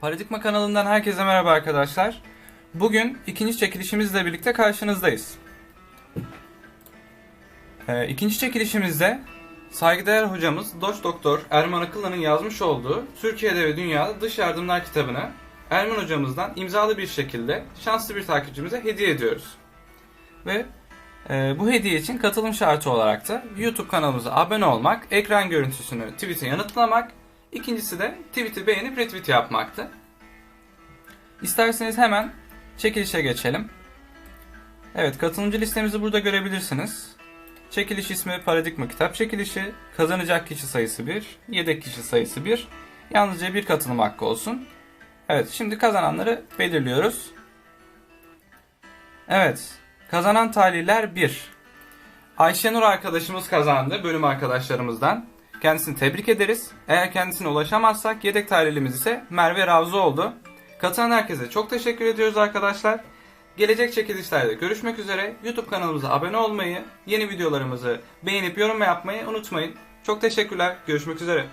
Paradigma kanalından herkese merhaba arkadaşlar. Bugün ikinci çekilişimizle birlikte karşınızdayız. Ee, ikinci çekilişimizde saygıdeğer hocamız Doç Doktor Erman Akıllı'nın yazmış olduğu Türkiye'de ve Dünyada Dış Yardımlar kitabını Erman hocamızdan imzalı bir şekilde şanslı bir takipçimize hediye ediyoruz. Ve e, bu hediye için katılım şartı olarak da YouTube kanalımıza abone olmak, ekran görüntüsünü tweet'e yanıtlamak, ikincisi de tweet'i beğenip retweet yapmaktı. İsterseniz hemen çekilişe geçelim. Evet katılımcı listemizi burada görebilirsiniz. Çekiliş ismi Paradigma Kitap Çekilişi. Kazanacak kişi sayısı 1, yedek kişi sayısı 1. Yalnızca bir katılım hakkı olsun. Evet şimdi kazananları belirliyoruz. Evet kazanan talihler 1. Ayşenur arkadaşımız kazandı bölüm arkadaşlarımızdan. Kendisini tebrik ederiz. Eğer kendisine ulaşamazsak yedek talihlimiz ise Merve Ravzu oldu. Katılan herkese çok teşekkür ediyoruz arkadaşlar. Gelecek çekilişlerde görüşmek üzere. YouTube kanalımıza abone olmayı, yeni videolarımızı beğenip yorum yapmayı unutmayın. Çok teşekkürler. Görüşmek üzere.